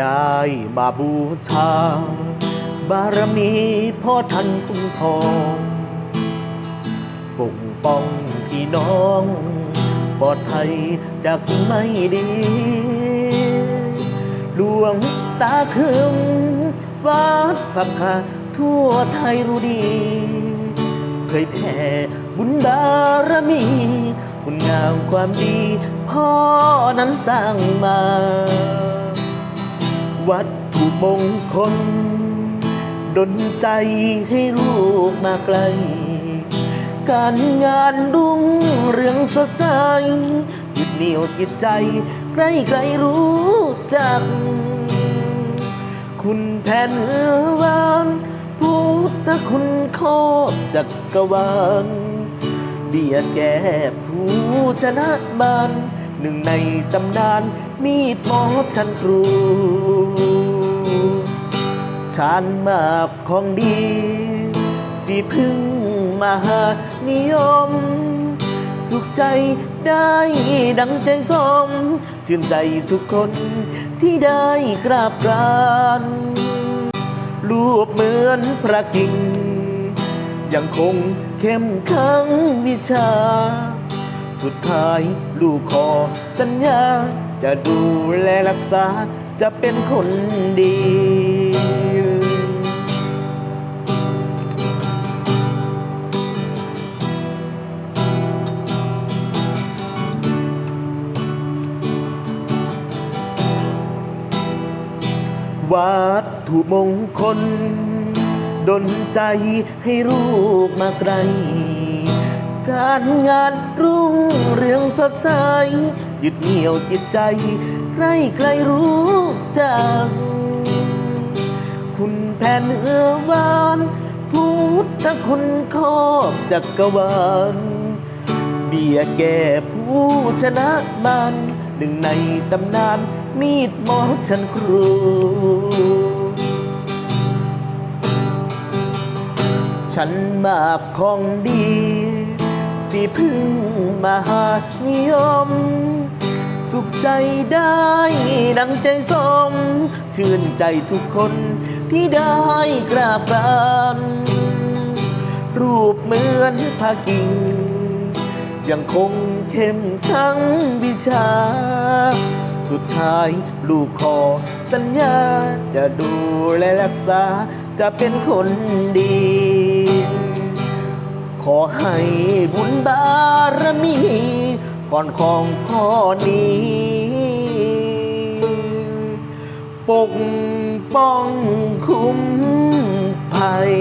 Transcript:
ได้มาบูชาบารมีพ่อท่านคุ้มครองปกป้องพี่น้อง ปลอดภัยจากสิ่งไม่ดี หลวงตาคึมวัดพักคาทั่วไทยรู้ดีเผยแผ่บุญบารมี คุณงามความดี พ่อนั้นสร้างมา วัตถุมงคล ดนใจให้ลูกมาไกล การงานรุ่งเรืองสดใสยึดเหนี่ยวจิตใจ ใครใครๆรู้จัก คุณแผ่นเนื้อวานพุทธคุณครอบจักกรวาลเบียดแก่ผู้ชนะบานหนึ่งในตำนานมีดหมอชันครู ชานมากของดีสีพึ่งมหานิยม สุขใจได้ดังใจสมชื่นใจทุกคนที่ได้กราบกรานรูปเหมือนพระกิ่ง ยังคงเข้มขังวิชา สุดท้ายลูกขอสัญญา จะดูแลรักษาจะเป็นคนดี วัตถุมงคล ดนใจให้ลูกมาไกล การงานรุ่งเรืองสดใส ยึดเหนี่ยวจิตใจ ใครใครรู้จักคุณแผ่นเนื้อวานพุทธคุณครอบจักกรวาลเบียแก่ผู้ชนะมาน หนึ่งในตำนานมีดหมอชันครูฉันมากของดีสีพึ่งมหานิยม สุขใจได้ดังใจสม ชื่นใจทุกคนที่ได้กราบกรานรูปเหมือนพากิ่ง ยังคงเข้มขังวิชา สุดท้ายลูกขอสัญญา จะดูแลรักษา จะเป็นคนดี ขอให้บุญบารมี ก่อนของพ่อนี้ ปกป้องคุ้มภัย